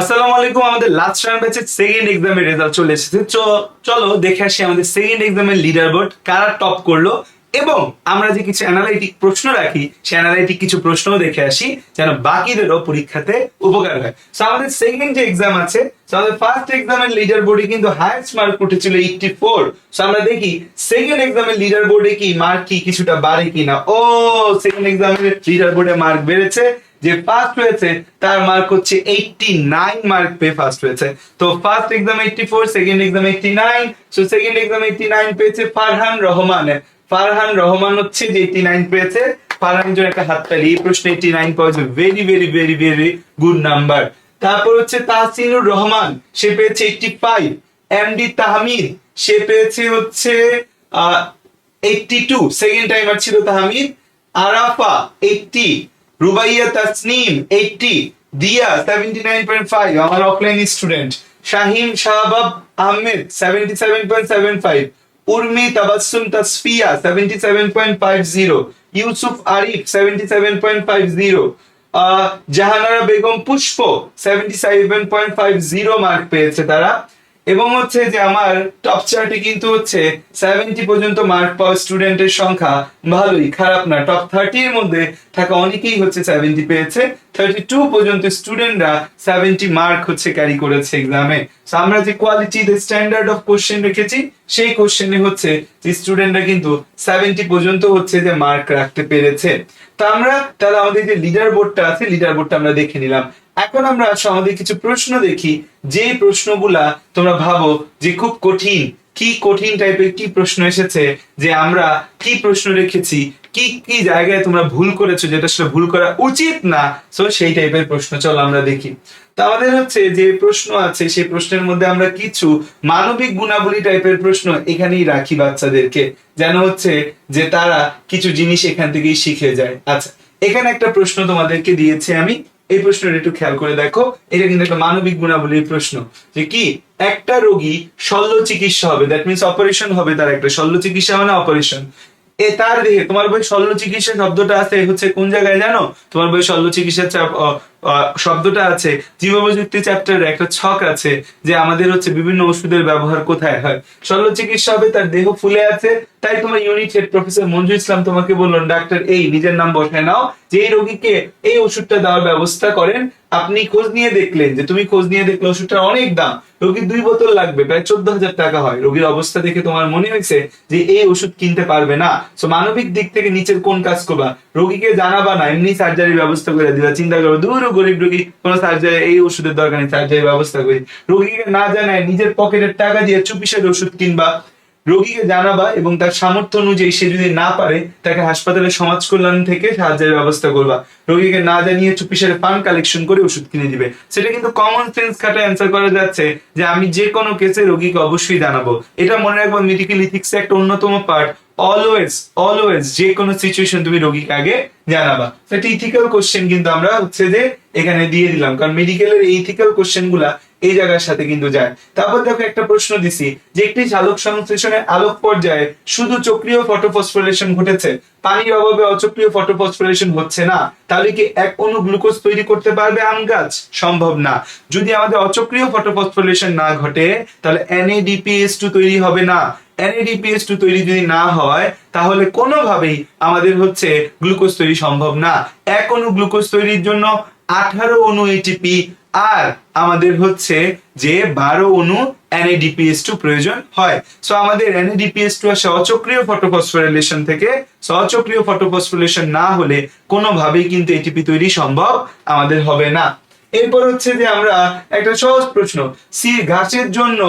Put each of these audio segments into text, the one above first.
আসসালামু আলাইকুম, আমাদের লাস্ট রাউন্ড ব্যাচের সেকেন্ড এক্সামের রেজাল্ট চলে এসেছে। চলো দেখে আসি আমাদের সেকেন্ড এক্সামের লিডার বোর্ড কারা টপ করল, এবং আমরা যে কিছু অ্যানালাইটিক প্রশ্ন রাখি, সেই অ্যানালাইটিক কিছু প্রশ্নও দেখে আসি, যেন বাকিদেরও পরীক্ষাতে উপকার হয়। তো আমাদের সেকেন্ড যে এক্সাম আছে আমাদের ফার্স্ট এক্সামের লিডার বোর্ডে কিন্তু হাইয়েস্ট মার্ক উঠেছিল এইটটি ফোর তো আমরা দেখি সেকেন্ড এক্সামের লিডার বোর্ডে কি মার্ক কি, কিছুটা বাড়ে কিনা? ও সেকেন্ড এক্সামের লিডার বোর্ডে মার্ক বেড়েছে। যে ফার্স্ট হয়েছে, তার মার্ক হচ্ছে এইটটি নাইন মার্ক পেয়ে ফার্স্ট হয়েছে। তো first exam eighty four second exam eighty nine so second exam eighty nine পেয়েছে ফারহান রহমান। ফারহান রহমান হচ্ছে যে এইটটি নাইন পেয়েছে। ফারহানের জন্য একটা হাততালি। এই প্রশ্নে এইটটি নাইন পাওয়া very very very very good number তারপর হচ্ছে তাহসিনুর রহমান, সে পেয়েছে এইটটি ফাইভ এমডি তাহমিদ, সে পেয়েছে হচ্ছে এইটটি টু সেকেন্ড টাইমার ছিল Tahmid. Arafa eighty Rubaiya Tasnim eighty Diya seventy nine point five আমার offline student Shahim Shahbab Ahmed seventy seven point seven five Urmi Tabassum Tasfia seventy seven point five zero Yusuf Arif seventy seven point five zero Jahanara Begum Pushpa seventy seven point five zero mark পেয়েছে তারা। এবং হচ্ছে যে আমার top চার্টে কিন্তু হচ্ছে seventy পর্যন্ত মার্ক পাওয়া স্টুডেন্টের সংখ্যা ভালোই, খারাপ না। টপ থার্টি এর মধ্যে থাকা অনেকেই হচ্ছে সেভেন্টি পেয়েছে। থার্টি টু পর্যন্ত স্টুডেন্টরা সেভেন্টি মার্ক হচ্ছে ক্যারি করেছে এক্সামে আমরা যে কোয়ালিটি স্ট্যান্ডার্ড অফ কোশ্চেন রেখেছি, সেই কোশ্চেনে হচ্ছে যে স্টুডেন্টরা কিন্তু সেভেন্টি পর্যন্ত হচ্ছে যে মার্ক রাখতে পেরেছে। তা আমরা, তাহলে আমাদের যে লিডার বোর্ডটা আছে লিডার বোর্ডটা আমরা দেখে নিলাম। এখন আমরা আমাদের কিছু প্রশ্ন দেখি। যে প্রশ্নগুলা তোমরা ভাবো যে খুব কঠিন, কি কঠিন টাইপের কি প্রশ্ন এসেছে, যে আমরা কি প্রশ্ন রেখেছি, কি কি জায়গায় তোমরা ভুল করেছ যেটা সেটা ভুল করা উচিত না সো সেই টাইপের প্রশ্ন চলো আমরা দেখি। তো আমাদের হচ্ছে যে প্রশ্ন আছে, সেই প্রশ্নের মধ্যে আমরা কিছু মানবিক গুণাবলী টাইপের প্রশ্ন এখানেই রাখি বাচ্চাদেরকে, যেন হচ্ছে যে তারা কিছু জিনিস এখান থেকেই শিখে যায়। আচ্ছা এখানে একটা প্রশ্ন তোমাদেরকে দিয়েছি আমি। এই প্রশ্নটা একটু খেয়াল করে দেখো। এটা কিন্তু একটা মানবিক গুণাবলীর প্রশ্ন যে কি? একটা রোগী শল্য চিকিৎসা হবে দ্যাট মিনস অপারেশন হবে তার একটা। শল্য চিকিৎসা মানে অপারেশন এ তার দেহে, তোমার বই শল্য চিকিৎসা শব্দটা আছে হচ্ছে কোন জায়গায় জানো? তোমার বই শল্য চিকিৎসা শব্দটা আছে জীবপ্রযুক্তি চ্যাপ্টারে একটা ছক আছে যে আমাদের হচ্ছে বিভিন্ন ওষুধের ব্যবহার কোথায় হয়। শল্য চিকিৎসা হবে, তার দেহ ফুলে আছে, তাই তোমার unit head professor Manju Islam তোমাকে বললেন, ডাক্তার, এই নিজের নাম বসায় নাও যে এই রোগীকে এই ওষুধটা দেওয়ার ব্যবস্থা করেন, আপনি খোঁজ নিয়ে দেখলেন যে তুমি খোঁজ নিয়ে দেখলে ওষুধটার অনেক দাম, রোগীর দুই বোতল লাগবে, প্রায় চোদ্দ হাজার টাকা হয়। রোগীর অবস্থা দেখে তোমার মনে হয়েছে যে এই ওষুধ কিনতে পারবে না। তো মানবিক দিক থেকে নিচের কোন কাজ করবা? রোগীকে জানাবা না, এমনি সার্জারির ব্যবস্থা করে দিবা। চিন্তা করো, দূর গরিব রোগী, কোনো সার্জারি এই ওষুধের দরকার নেই সার্জারির ব্যবস্থা করি। রোগীকে না জানায়, নিজের পকেটের টাকা দিয়ে চুপিসের ওষুধ কিনবা। রোগীকে জানাবা এবং তার সামর্থ্য অনুযায়ী সে যদি না পারে, তাকে হাসপাতালে সমাজ কল্যাণ থেকে সাহায্যের ব্যবস্থা করবা। রোগীকে না জানিয়ে চুপিসারে ফান্ড কালেকশন করে ওষুধ কিনে দিবে। সেটা কিন্তু কমন সেন্স খাটে অ্যান্সার করা যাচ্ছে যে আমি যে কোনো কেসে রোগীকে অবশ্যই জানাব। এটা মনে রাখব মেডিকেল ইথিক্স একটা অন্যতম পার্ট অলওয়েজ অলওয়েজ যে কোনো সিচুয়েশন তুমি রোগীকে আগে জানাবা। সেটা ইথিক্যাল কোশ্চেন কিন্তু আমরা হচ্ছে যে এখানে দিয়ে দিলাম। কারণ মেডিকেলের এই ইথিক্যাল কোশ্চেনগুলা এই জায়গার সাথে কিন্তু যায়। তারপর দেখো একটা প্রশ্ন দিছি যে একটি চালক সংশ্লেষণের আলোক পর্যায়ে শুধু চক্রীয় ফটোফসফোরিলেশন ঘটেছে? পানির অভাবে অচক্রীয় ফটোফসফোরিলেশন হচ্ছে না। তাহলে কি এক অণু গ্লুকোজ তৈরি করতে পারবে আম গাছ? সম্ভব না। যদি আমাদের অচক্রীয় ফটোফসফোরিলেশন না ঘটে, তাহলে এনএডিপিএস টু তৈরি হবে না। এনএডিপিএস টু তৈরি যদি না হয়, তাহলে কোনোভাবেই আমাদের হচ্ছে গ্লুকোজ তৈরি সম্ভব না। এক অণু গ্লুকোজ তৈরির জন্য আঠারো অণু এটিপি আর আমাদের হচ্ছে যে বারো অণু এনএডিপিএস টু প্রয়োজন হয়। সো আমাদের এনএডিপিএস টু আসে অচক্রীয় ফটোফসফোরিলেশন থেকে অচক্রীয় ফটোফসফোরিলেশন না হলে কোনোভাবেই কিন্তু এটিপি তৈরি সম্ভব আমাদের হবে না। এরপর হচ্ছে যে আমরা একটা সহজ প্রশ্ন, সি ঘাসের জন্য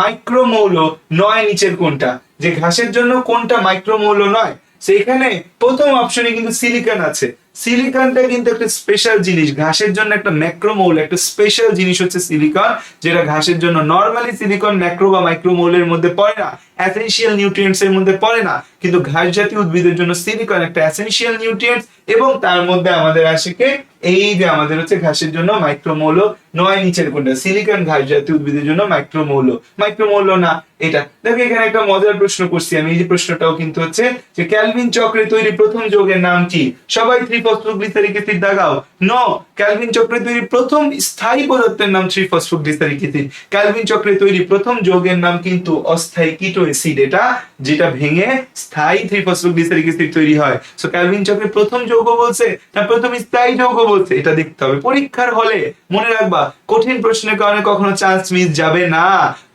মাইক্রোমৌল নয় নিচের কোনটা? যে ঘাসের জন্য কোনটা মাইক্রোমৌল নয়? সেখানে প্রথম অপশনে কিন্তু সিলিকন আছে। সিলিকনটা কিন্তু একটা স্পেশাল জিনিস। ঘাসের জন্য একটা ম্যাক্রোমৌল একটা স্পেশাল জিনিস হচ্ছে সিলিকন যেটা ঘাসের জন্য নর্মালি সিলিকন ম্যাক্রো বা মাইক্রোমৌলের মধ্যে পড়ে না। অ্যাসেনশিয়াল নিউট্রিয়েন্টস এর মধ্যে পড়ে না। কিন্তু ঘাস জাতীয় উদ্ভিদের জন্য সিলিকন একটা অ্যাসেনশিয়াল নিউট্রিয়েন্টস এবং তার মধ্যে আমাদের আসে কে? এই যে আমাদের হচ্ছে ঘাসের জন্য মাইক্রোমৌল নয় নিচের কোনটা সিলিকন ঘাস জাতীয় উদ্ভিদের জন্য মাইক্রোমৌল মাইক্রোমৌল না, এটা। দেখো, এখানে একটা মজার প্রশ্ন করছি আমি, এই যে প্রশ্নটাও কিন্তু হচ্ছে যে ক্যালভিন চক্রে তৈরি প্রথম যৌগের নাম কি? সবাই থ্রি ফসফোগ্লিসারিক অ্যাসিড দাগাও। নো, ক্যালভিন চক্রে তৈরি প্রথম স্থায়ী পদার্থের নাম থ্রি ফসফোগ্লিসারিক অ্যাসিড। ক্যালভিন চক্রে তৈরি প্রথম যৌগের নাম কিন্তু অস্থায়ী কিটো অ্যাসিড এটা, যেটা ভেঙে স্থায়ী থ্রি ফসফোগ্লিসারিক অ্যাসিড তৈরি হয়। সো ক্যালভিন চক্রে প্রথম যৌগ বলছে না, প্রথম স্থায়ী যৌগ বলছে, এটা দেখতে হবে। পরীক্ষার হলে মনে রাখবা, কঠিন প্রশ্নের কারণে কখনো চান্স মিস যাবে না।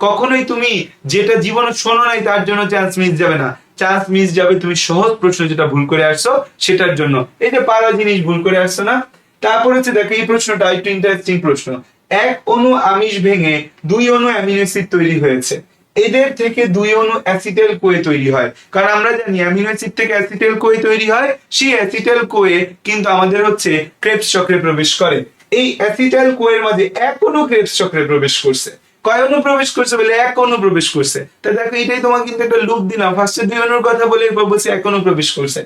কখনোই তুমি যেটা জীবনে শোনো নাই, তার জন্য চান্স মিস যাবে না। চান্স মিস যাবে, তুমি সহজ প্রশ্ন যেটা ভুল করে আসছো, সেটার জন্য। এই যে পারা জিনিস ভুল করে আসছো না? তারপর হচ্ছে দেখো, এই প্রশ্নটা একটু ইন্টারেস্টিং প্রশ্ন। এক অণু আমিষ ভেঙে দুই অণু অ্যামিনো অ্যাসিড তৈরি হয়েছে। এদের থেকে দুই অণু অ্যাসিটেল কোয়ে তৈরি হয়। কারণ আমরা জানি অ্যামিনো অ্যাসিড থেকে অ্যাসিটেল কোয়ে তৈরি হয়, সেই অ্যাসিটেল কোয়ে কিন্তু আমাদের হচ্ছে ক্রেপস চক্রে প্রবেশ করে। এই অ্যাসিটাইল কোয়ের মাঝে এক অণু ক্রেপস চক্রে প্রবেশ করছে। কয় অণু প্রবেশ করছে বলে এক অণু প্রবেশ করছে। তা দেখো, এটাই তোমাকে কিন্তু একটা লুপ দিলাম। ফার্স্টে দুই অণুর কথা বলে এরপর বলছি এক অণু প্রবেশ করছে।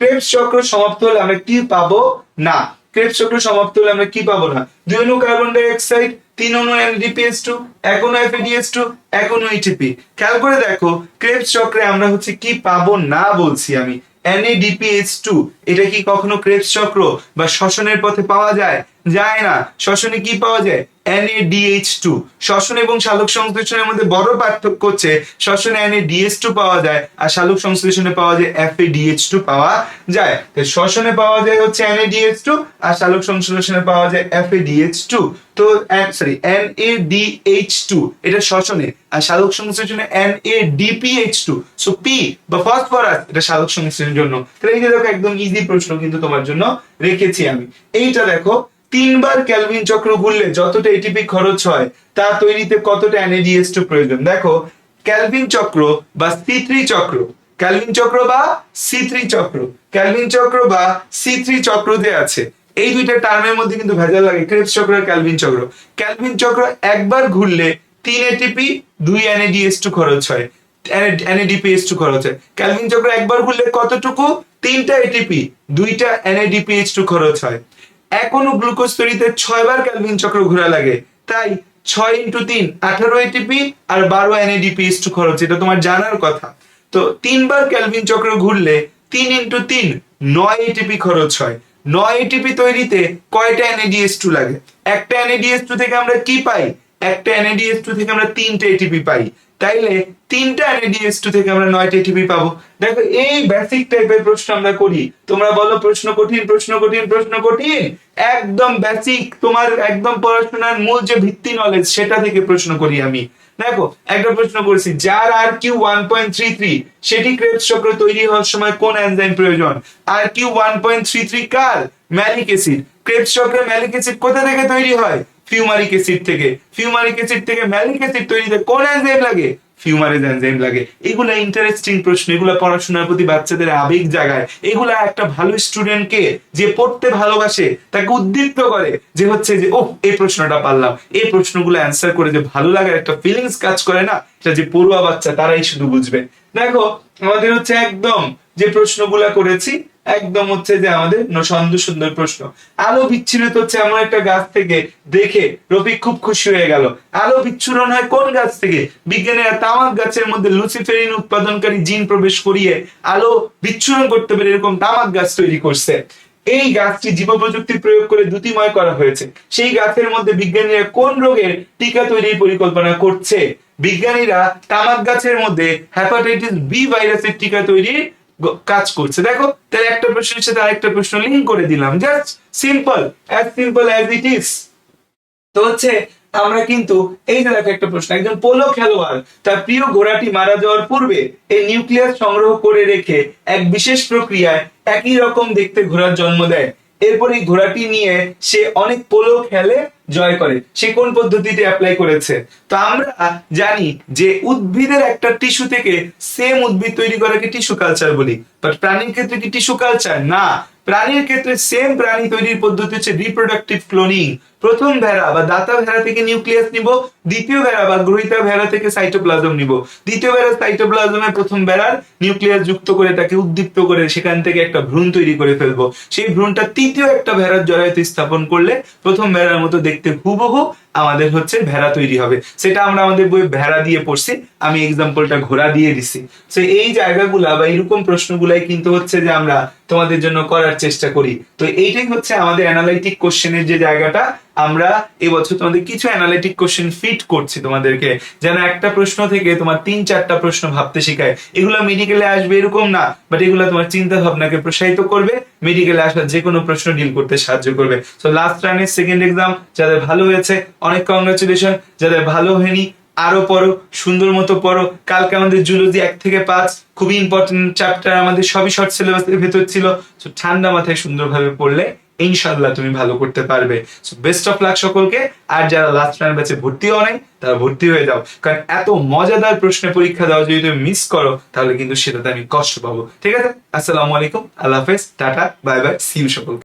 ক্রেপস চক্র সমাপ্ত হলে আমরা কি পাবো? না। ক্রেপস চক্র সমাপ্ত হলে আমরা কি পাবো না? দুই অণু কার্বন ডাই অক্সাইড তিন অনু এনডিপিএস টু এক এফ এফএডিএস টু এক অনু এটিপি খেয়াল করে দেখো ক্রেপস চক্রে আমরা হচ্ছে কি পাবো না বলছি আমি? NADPH2 এটা কি কখনো ক্রেপস চক্র বা শ্বসনের পথে পাওয়া যায়? যায় না। শ্বসনে কি পাওয়া যায়? NADH2 শ্বসন এবং শালক সংশ্লেষণের মধ্যে বড় পার্থক্য হচ্ছে, শ্বসনে NADH2 পাওয়া যায় আর শালক সংশ্লেষণে পাওয়া যায় FADH2 পাওয়া যায়। তো শ্বসনে পাওয়া যায় হচ্ছে NADH2 আর শালক সংশ্লেষণে পাওয়া যায় FADH2 তো সরি NADH2 এটা শ্বসনে আর শালক সংশ্লেষণে NADPH2 সো P বা ফসফরাস, এটা শালক সংশ্লেষণের জন্য। তাহলে এই যে দেখো, একদম ইজি প্রশ্ন কিন্তু তোমার জন্য রেখেছি আমি। এইটা দেখো তিনবার ক্যালভিন চক্র ঘুরলে যতটা এটিপি খরচ হয়, তা তৈরিতে কতটা NADH2 প্রয়োজন? দেখো, ক্যালভিন চক্র বা সি চক্র, ক্যালভিন চক্র বা সি চক্র, ক্যালভিন চক্র বা সি চক্র যে আছে। এই দুইটা টার্মের মধ্যে কিন্তু ভেজাল লাগে, ক্রেপস চক্র আর ক্যালভিন চক্র। ক্যালভিন চক্র একবার ঘুরলে তিন এটিপি দুই NADH2 খরচ হয় NADPH2 খরচ হয়। ক্যালভিন চক্র একবার ঘুরলে কতটুকু? তিনটা এটিপি দুইটা এনএডিপিএস টু খরচ হয়। অণু গ্লুকোজ তৈরিতে ছয় বার ক্যালভিন চক্র ঘোরা লাগে। তাই ছয় ইন্টু তিন, আঠারো এটিপি আর বারো এনএডিপিএস টু খরচ, এটা তোমার জানার কথা। তো তিনবার ক্যালভিন চক্র ঘুরলে তিন ইন্টু তিন, নয় এটিপি খরচ হয়। নয় এটিপি তৈরিতে কয়টা এনএডিএস টু লাগে? একটা এনএডিএস টু থেকে আমরা কি পাই? একটা এনএডিএস টু থেকে আমরা তিনটা এটিপি পাই। তাইলে তিনটা এনএডিএস টু থেকে আমরা নয়টা এটিপি পাবো। দেখো, এই বেসিক টাইপের প্রশ্ন আমরা করি। তোমরা বলো, প্রশ্ন কঠিন প্রশ্ন কঠিন প্রশ্ন কঠিন? একদম বেসিক তোমার একদম পড়াশোনার মূল যে ভিত্তি নলেজ সেটা থেকে প্রশ্ন করি আমি। দেখো, একটা প্রশ্ন করেছি, যার R Q one point three three সেটি ক্রেবস চক্র তৈরি হওয়ার সময় কোন এনজাইম প্রয়োজন? R Q one point three three কার? ম্যালিক অ্যাসিড ক্রেবস চক্রে ম্যালিক অ্যাসিড কোথা থেকে তৈরি হয়? ফিউমারিক অ্যাসিড থেকে। ফিউমারিক অ্যাসিড থেকে ম্যালিক অ্যাসিড তৈরিতে কোন এনজাইম লাগে? ফিউমারেজ এনজাইম লাগে। এগুলা ইন্টারেস্টিং প্রশ্ন। এগুলা পড়াশোনার প্রতি বাচ্চাদের আবেগ জাগায়। এগুলা একটা ভালো স্টুডেন্টকে যে পড়তে ভালোবাসে, তাকে উদ্দীপ্ত করে যে হচ্ছে যে ও এই প্রশ্নটা পারলাম। এই প্রশ্নগুলো অ্যান্সার করে যে ভালো লাগার একটা ফিলিংস কাজ করে না এটা যে পড়ুয়া বাচ্চা, তারাই শুধু বুঝবে। দেখো, আমাদের হচ্ছে একদম যে প্রশ্নগুলা করেছি একদম হচ্ছে যে আমাদের সুন্দর সুন্দর প্রশ্ন। আলো বিচ্ছুরিত হচ্ছে এমন একটা গাছ থেকে দেখে রফিক খুব খুশি হয়ে গেল। আলো বিচ্ছুরণ হয় কোন গাছ থেকে? বিজ্ঞানীরা তামাক গাছের মধ্যে লুসিফেরিন উৎপাদনকারী জিন প্রবেশ করিয়ে আলো বিচ্ছুরণ করতে পারে এরকম তামাক গাছ তৈরি করছে। এই গাছটি জীব প্রযুক্তি প্রয়োগ করে দ্যুতিময় করা হয়েছে। সেই গাছের মধ্যে বিজ্ঞানীরা কোন রোগের টিকা তৈরির পরিকল্পনা করছে? বিজ্ঞানীরা তামাক গাছের মধ্যে হ্যাপাটাইটিস বি ভাইরাসের টিকা তৈরির কাজ করছে। দেখো, তাহলে একটা প্রশ্নের সাথে আরেকটা প্রশ্ন লিঙ্ক করে দিলাম। Just simple as simple as it is তো হচ্ছে, আমরা কিন্তু এই যে দেখো একটা প্রশ্ন, একজন পোলো খেলোয়াড়, তার প্রিয় ঘোড়াটি মারা যাওয়ার পূর্বে এই নিউক্লিয়াস সংগ্রহ করে রেখে এক বিশেষ প্রক্রিয়ায় একই রকম দেখতে ঘোড়ার জন্ম দেয়। এরপর এই ঘোড়াটি নিয়ে সে অনেক পোলো খেলে জয় করে। সে কোন পদ্ধতিতে অ্যাপ্লাই করেছে? তো আমরা জানি যে উদ্ভিদের একটা টিস্যু থেকে সেম উদ্ভিদ তৈরি করাকে টিস্যু কালচার বলি? বাট প্রাণীর ক্ষেত্রে কি টিস্যু কালচার না। প্রাণীর ক্ষেত্রে সেম প্রাণী তৈরির পদ্ধতি হচ্ছে রিপ্রোডাক্টিভ ক্লোনিং প্রথম ভেড়া বা দাতা ভেড়া থেকে নিউক্লিয়াস নিব, দ্বিতীয় ভেড়া বা গ্রহিতা ভেড়া থেকে সাইটোপ্লাজম নিব। দ্বিতীয় ভেড়া সাইটোপ্লাজমে প্রথম ভেড়ার নিউক্লিয়াস যুক্ত করে তাকে উদ্দীপ্ত করে সেখান থেকে একটা ভ্রূণ তৈরি করে ফেলব। সেই ভ্রূণটা তৃতীয় একটা ভেড়ার জরায়ুতে স্থাপন করলে প্রথম ভেড়ার মতো দেখতে দেখতে হুবহু আমাদের হচ্ছে ভেড়া তৈরি হবে। সেটা আমরা আমাদের বই ভেড়া দিয়ে পড়ছি, আমি এক্সাম্পলটা ঘোড়া দিয়ে দিছি। তো এই জায়গাগুলা বা এরকম প্রশ্নগুলাই কিন্তু হচ্ছে যে আমরা তোমাদের জন্য করার চেষ্টা করি। তো এইটাই হচ্ছে আমাদের অ্যানালাইটিক কোশ্চেনের যে জায়গাটা, আমরা এবছর তোমাদের কিছু অ্যানালাইটিক কোশ্চেন ফিট করছি তোমাদেরকে। যেন একটা প্রশ্ন থেকে তোমার তিন, চারটা প্রশ্ন ভাবতে শেখায়। এগুলো মেডিকেলে আসবে এরকম না বাট এগুলো তোমার চিন্তা ভাবনাকে প্রসারিত করবে মেডিকেলে আসা যে কোনো প্রশ্ন ডিল করতে সাহায্য করবে। তো লাস্ট রানের সেকেন্ড এক্সাম যাদের ভালো হয়েছে অনেক যাদের ভালো হয়নি, আরও পড়ো, সুন্দর মতো পড়ো। কালকে আমাদের জুলজি এক থেকে পাঁচ, খুবই ইম্পর্টেন্ট চ্যাপ্টার আমাদের সবই শর্ট সিলেবাসের ভেতর ছিল। তো ঠান্ডা মাথায় সুন্দরভাবে পড়লে ইনশাল্লাহ তুমি ভালো করতে পারবে। সো বেস্ট অফ লাক সকলকে। আর যারা লাস্ট রান ব্যাচে ভর্তি হও নাই তারা ভর্তি হয়ে যাও। কারণ এত মজাদার প্রশ্নের পরীক্ষা দেওয়া যদি তুমি মিস করো, তাহলে কিন্তু সেটাতে আমি কষ্ট পাবো। ঠিক আছে? আসসালামু আলাইকুম। আল্লাহ হাফেজ। Tata. Bye bye. See you সকলকে।